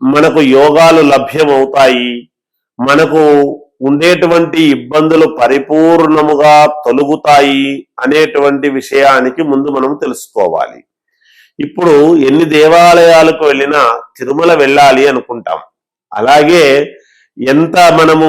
మనకు యోగాలు లభ్యమవుతాయి. మనకు ఉండేటువంటి ఇబ్బందులు పరిపూర్ణముగా తొలుగుతాయి అనేటువంటి విషయానికి ముందు మనం తెలుసుకోవాలి. ఇప్పుడు ఎన్ని దేవాలయాలకు వెళ్ళినా తిరుమల వెళ్ళాలి అనుకుంటాం. అలాగే ఎంత మనము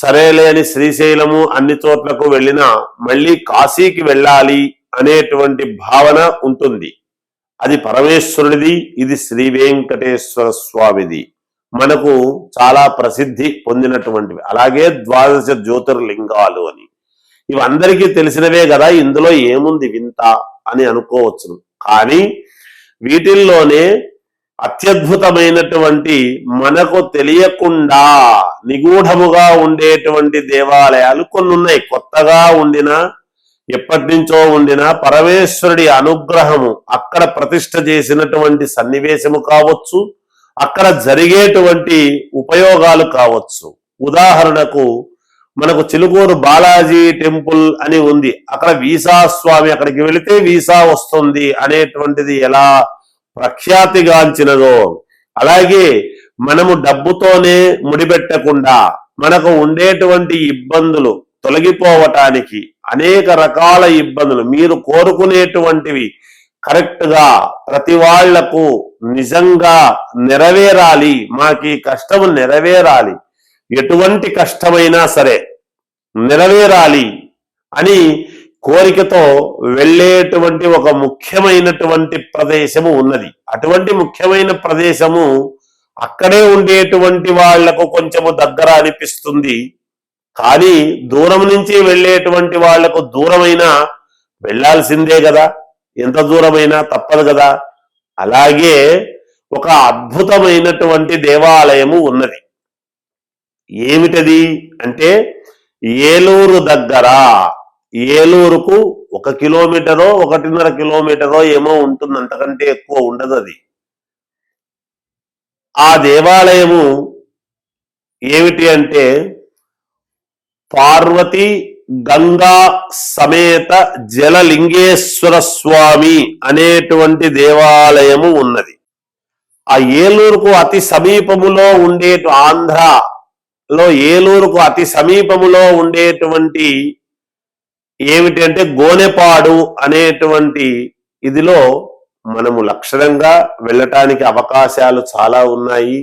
సరేలే అని శ్రీశైలము అన్ని చోట్లకు వెళ్ళినా మళ్ళీ కాశీకి వెళ్ళాలి అనేటువంటి భావన ఉంటుంది. అది పరమేశ్వరుడిది ఇది శ్రీ వెంకటేశ్వర స్వామిది. మనకు చాలా ప్రసిద్ధి పొందినటువంటివి. అలాగే ద్వాదశ జ్యోతిర్లింగాలు అని. ఇవి అందరికీ తెలిసినవే కదా ఇందులో ఏముంది వింత అని అనుకోవచ్చును. కానీ వీటిల్లోనే అత్యద్భుతమైనటువంటి మనకు తెలియకుండా నిగూఢముగా ఉండేటువంటి దేవాలయాలు కొన్ని ఉన్నాయి కొత్తగా ఉండిన ఎప్పటి నుంచో ఉండిన పరమేశ్వరుడి అనుగ్రహము అక్కడ ప్రతిష్ట చేసినటువంటి సన్నివేశము కావచ్చు అక్కడ జరిగేటువంటి ఉపయోగాలు కావచ్చు. ఉదాహరణకు మనకు చిలుకూరు బాలాజీ టెంపుల్ అని ఉంది. అక్కడ వీసా స్వామి అక్కడికి వెళితే వీసా వస్తుంది అనేటువంటిది ఎలా ప్రఖ్యాతిగాంచినదో అలాగే మనము డబ్బుతోనే ముడిపెట్టకుండా మనకు ఉండేటువంటి ఇబ్బందులు తొలగిపోవటానికి అనేక రకాల ఇబ్బందులు. మీరు కోరుకునేటువంటివి కరెక్ట్గా ప్రతి వాళ్ళకు నిజంగా నెరవేరాలి. మాకు కష్టం నెరవేరాలి. ఎటువంటి కష్టమైనా సరే నెరవేరాలి అని కోరికతో వెళ్ళేటువంటి ఒక ముఖ్యమైనటువంటి ప్రదేశము ఉన్నది. అటువంటి ముఖ్యమైన ప్రదేశము అక్కడే ఉండేటువంటి వాళ్ళకు కొంచెము దగ్గర అనిపిస్తుంది. కానీ దూరం నుంచి వెళ్ళేటువంటి వాళ్ళకు దూరమైన వెళ్ళాల్సిందే కదా. ఎంత దూరమైనా తప్పదు కదా. అలాగే ఒక అద్భుతమైనటువంటి దేవాలయము ఉన్నది. ఏమిటది అంటే ఏలూరు దగ్గర ఏలూరుకు ఒక కిలోమీటరో ఒకటిన్నర కిలోమీటరో ఏమో ఉంటుంది అంతకంటే ఎక్కువ ఉండదు అది. ఆ దేవాలయము ఏమిటి అంటే పార్వతి గంగా సమేత జలలింగేశ్వర స్వామి అనేటువంటి దేవాలయము ఉన్నది. ఆ ఏలూరుకు అతి సమీపములో ఉండే ఆంధ్రలో ఏలూరుకు అతి సమీపములో ఉండేటువంటి ఏమిటంటే గోనెపాడు అనేటువంటి ఇదిలో మనము లక్షణంగా వెళ్ళటానికి అవకాశాలు చాలా ఉన్నాయి.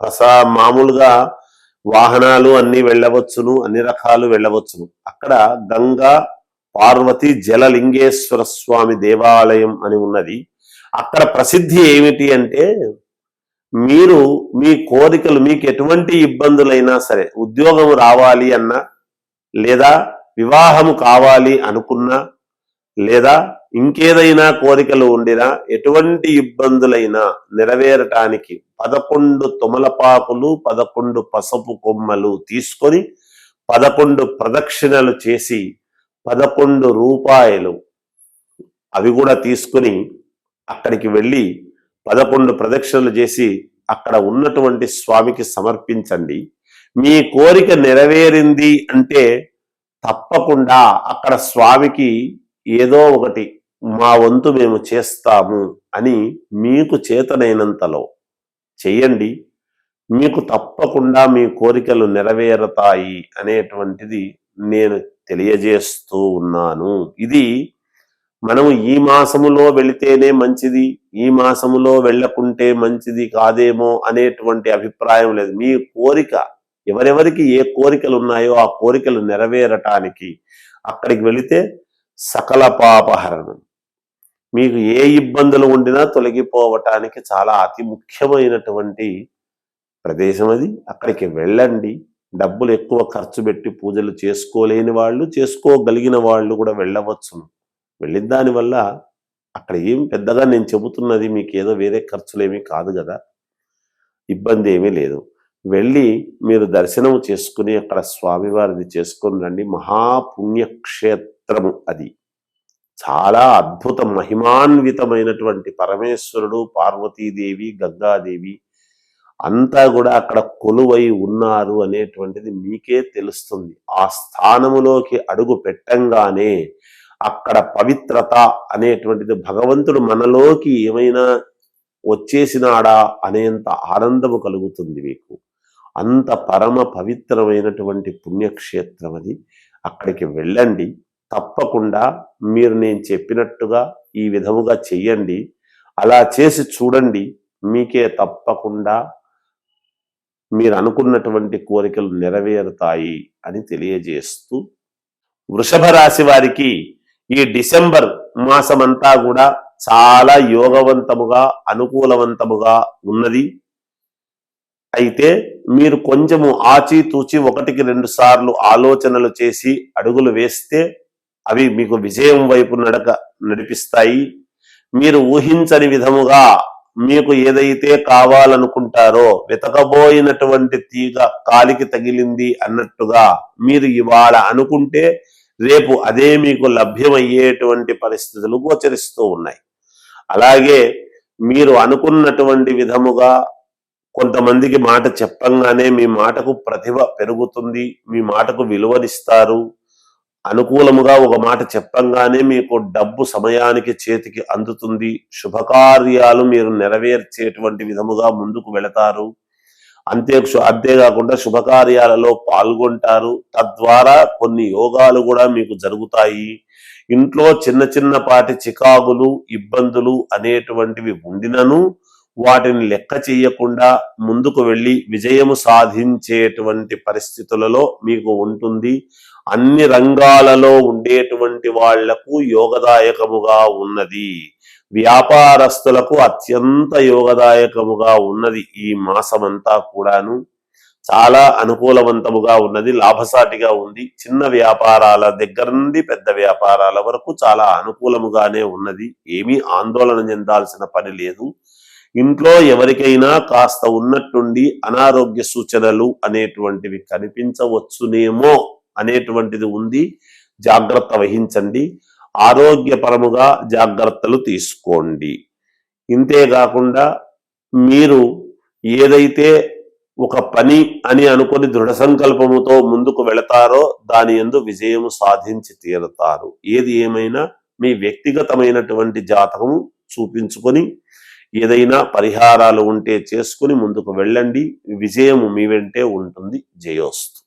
ప్రసా మామూలుగా వాహనాలు అన్ని వెళ్ళవచ్చును అన్ని రకాలు వెళ్ళవచ్చును. అక్కడ గంగా పార్వతి జలలింగేశ్వర స్వామి దేవాలయం అని ఉన్నది. అక్కడ ప్రసిద్ధి ఏమిటి అంటే మీరు మీ కోరికలు మీకు ఎటువంటి ఇబ్బందులైనా సరే ఉద్యోగం రావాలి అన్నా లేదా వివాహము కావాలి అనుకున్నా లేదా ఇంకేదైనా కోరికలు ఉండినా ఎటువంటి ఇబ్బందులైనా నెరవేరటానికి పదకొండు తుమలపాకులు పదకొండు పసుపు కొమ్మలు తీసుకొని పదకొండు ప్రదక్షిణలు చేసి పదకొండు రూపాయలు అవి కూడా తీసుకుని అక్కడికి వెళ్ళి పదకొండు ప్రదక్షిణలు చేసి అక్కడ ఉన్నటువంటి స్వామికి సమర్పించండి. మీ కోరిక నెరవేరింది అంటే తప్పకుండా అక్కడ స్వామికి ఏదో ఒకటి మా వంతు మేము చేస్తాము అని మీకు చేతనైనంతలో చెయ్యండి. మీకు తప్పకుండా మీ కోరికలు నెరవేరుతాయి అనేటువంటిది నేను తెలియజేస్తూ ఉన్నాను. ఇది మనము ఈ మాసములో వెళితేనే మంచిది ఈ మాసములో వెళ్ళకుంటే మంచిది కాదేమో అనేటువంటి అభిప్రాయం లేదు. మీ కోరిక ఎవరెవరికి ఏ కోరికలు ఉన్నాయో ఆ కోరికలు నెరవేరటానికి అక్కడికి వెళితే సకల పాపహరణం. మీకు ఏ ఇబ్బందులు ఉండినా తొలగిపోవటానికి చాలా అతి ముఖ్యమైనటువంటి ప్రదేశం అది. అక్కడికి వెళ్ళండి. డబ్బులు ఎక్కువ ఖర్చు పెట్టి పూజలు చేసుకోలేని వాళ్ళు చేసుకోగలిగిన వాళ్ళు కూడా వెళ్ళవచ్చును. వెళ్ళిన దానివల్ల అక్కడ ఏం పెద్దగా నేను చెబుతున్నది మీకు ఏదో వేరే ఖర్చులేమీ కాదు కదా. ఇబ్బంది ఏమీ లేదు. వెళ్ళి మీరు దర్శనం చేసుకుని అక్కడ స్వామివారిది చేసుకొని రండి. మహాపుణ్యక్షేత్రము అది. చాలా అద్భుత మహిమాన్వితమైనటువంటి పరమేశ్వరుడు పార్వతీదేవి గంగాదేవి అంతా కూడా అక్కడ కొలువై ఉన్నారు అనేటువంటిది మీకే తెలుస్తుంది. ఆ స్థానములోకి అడుగు పెట్టంగానే అక్కడ పవిత్రత అనేటువంటిది భగవంతుడు మనలోకి ఏమైనా వచ్చేసినాడా అనేంత ఆనందము కలుగుతుంది మీకు. అంత పరమ పవిత్రమైనటువంటి పుణ్యక్షేత్రం అది అక్కడికి వెళ్ళండి. తప్పకుండా మీరు నేను చెప్పినట్టుగా ఈ విధముగా చెయ్యండి. అలా చేసి చూడండి. మీకే తప్పకుండా మీరు అనుకున్నటువంటి కోరికలు నెరవేరుతాయి అని తెలియజేస్తూ వృషభ రాశి వారికి ఈ డిసెంబర్ మాసమంతా కూడా చాలా యోగవంతముగా అనుకూలవంతముగా ఉన్నది. అయితే మీరు కొంచెము ఆచితూచి ఒకటికి రెండు సార్లు ఆలోచనలు చేసి అడుగులు వేస్తే అవి మీకు విజయం వైపు నడక నడిపిస్తాయి. మీరు ఊహించని విధముగా మీకు ఏదైతే కావాలనుకుంటారో వెతకబోయినటువంటి తీగ కాలికి తగిలింది అన్నట్టుగా మీరు ఇవాళ అనుకుంటే రేపు అదే మీకు లభ్యమయ్యేటువంటి పరిస్థితులు గోచరిస్తూ ఉన్నాయి. అలాగే మీరు అనుకున్నటువంటి విధముగా కొంతమందికి మాట చెప్పంగానే మీ మాటకు ప్రతిభ పెరుగుతుంది మీ మాటకు విలువనిస్తారు. అనుకూలముగా ఒక మాట చెప్పంగానే మీకు డబ్బు సమయానికి చేతికి అందుతుంది. శుభకార్యాలు మీరు నెరవేర్చేటువంటి విధముగా ముందుకు వెళతారు. అంతే అంతేకాకుండా శుభకార్యాలలో పాల్గొంటారు. తద్వారా కొన్ని యోగాలు కూడా మీకు జరుగుతాయి. ఇంట్లో చిన్న చిన్నపాటి చికాకులు ఇబ్బందులు అనేటువంటివి ఉండినను వాటిని లెక్క చేయకుండా ముందుకు వెళ్ళి విజయము సాధించేటువంటి పరిస్థితులలో మీకు ఉంటుంది. అన్ని రంగాలలో ఉండేటువంటి వాళ్ళకు యోగదాయకముగా ఉన్నది. వ్యాపారస్తులకు అత్యంత యోగదాయకముగా ఉన్నది ఈ మాసమంతా కూడాను. చాలా అనుకూలవంతముగా ఉన్నది లాభసాటిగా ఉంది. చిన్న వ్యాపారాల దగ్గర నుండి పెద్ద వ్యాపారాల వరకు చాలా అనుకూలముగానే ఉన్నది. ఏమీ ఆందోళన చెందాల్సిన పని లేదు. ఇంట్లో ఎవరికైనా కాస్త ఉన్నట్టుండి అనారోగ్య సూచనలు అనేటువంటివి కనిపించవచ్చునేమో అనేటువంటిది ఉంది. జాగ్రత్త వహించండి. ఆరోగ్యపరముగా జాగ్రత్తలు తీసుకోండి. ఇంతేకాకుండా మీరు ఏదైతే ఒక పని అని అనుకుని దృఢ సంకల్పముతో ముందుకు వెళతారో దాని ఎందు విజయము సాధించి తీరుతారు. ఏది ఏమైనా మీ వ్యక్తిగతమైనటువంటి జాతకము చూపించుకొని ఏదైనా పరిహారాలు ఉంటే చేసుకుని ముందుకు వెళ్ళండి. విజయము మీ వెంటే ఉంటుంది. జయోస్తు.